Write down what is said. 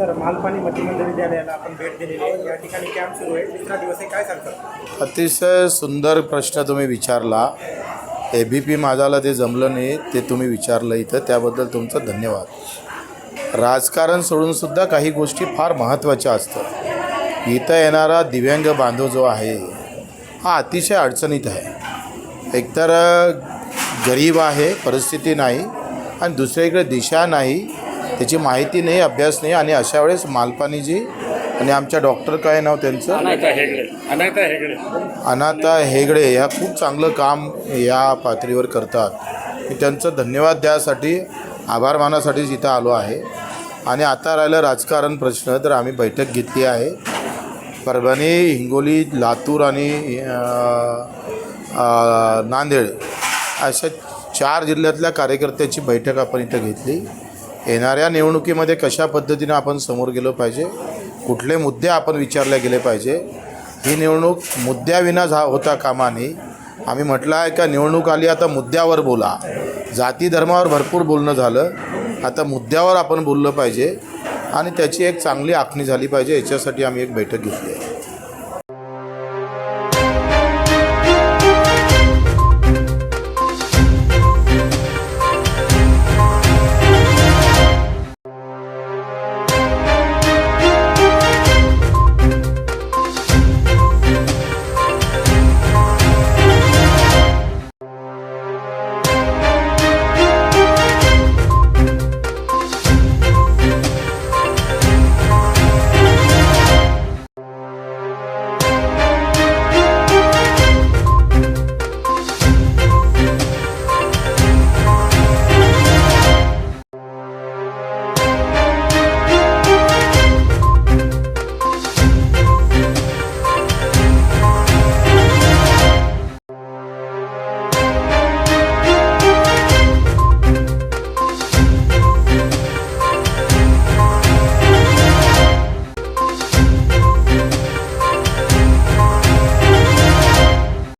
आणि मध्यमंदिर विद्यालयाला आपण भेट दिलेली आहे. या ठिकाणी कॅम्प सुरू आहे. तिसरा दिवस आहे. काय सांगतात अतिशय सुंदर प्रश्न तुम्ही विचारला. ए बी पी माझाला ते जमलं नाही ते तुम्ही विचारलं इथं. त्याबद्दल तुमचं धन्यवाद. राजकारण सोडूनसुद्धा काही गोष्टी फार महत्त्वाच्या असतात. इथं येणारा दिव्यांग बांधव जो आहे हा अतिशय अडचणीत आहे. एकतर गरीब आहे परिस्थिती नाही आणि दुसरीकडे दिशा नाही त्याची माहिती नाही अभ्यास नाही आणि अशा वेळेस मालपानीजी आणि आमच्या डॉक्टर काय नाव त्यांचं? अनाथा हेगडे. अनाथा हेगडे. अनाथा हेगडे या खूप चांगलं काम या पातळीवर करतात. मी त्यांचं धन्यवाद द्यासाठी आभार मानासाठीच इथं आलो आहे. आणि आता राहिलं राजकारण प्रश्न तर आम्ही बैठक घेतली आहे. परभणी हिंगोली लातूर आणि नांदेड अशा चार जिल्ह्यातल्या कार्यकर्त्याची बैठक आपण इथं घेतली. येणाऱ्या निवडणुकीमध्ये कशा पद्धतीनं आपण समोर गेलो पाहिजे कुठले मुद्दे आपण विचारले गेले पाहिजे ही निवडणूक मुद्द्याविना झा होता कामाने आम्ही म्हटलं आहे का निवडणूक आली आता मुद्द्यावर बोला. जाती धर्मावर भरपूर बोलणं झालं. आता मुद्द्यावर आपण बोललं पाहिजे आणि त्याची एक चांगली आखणी झाली पाहिजे. याच्यासाठी आम्ही एक बैठक घेतली आहे.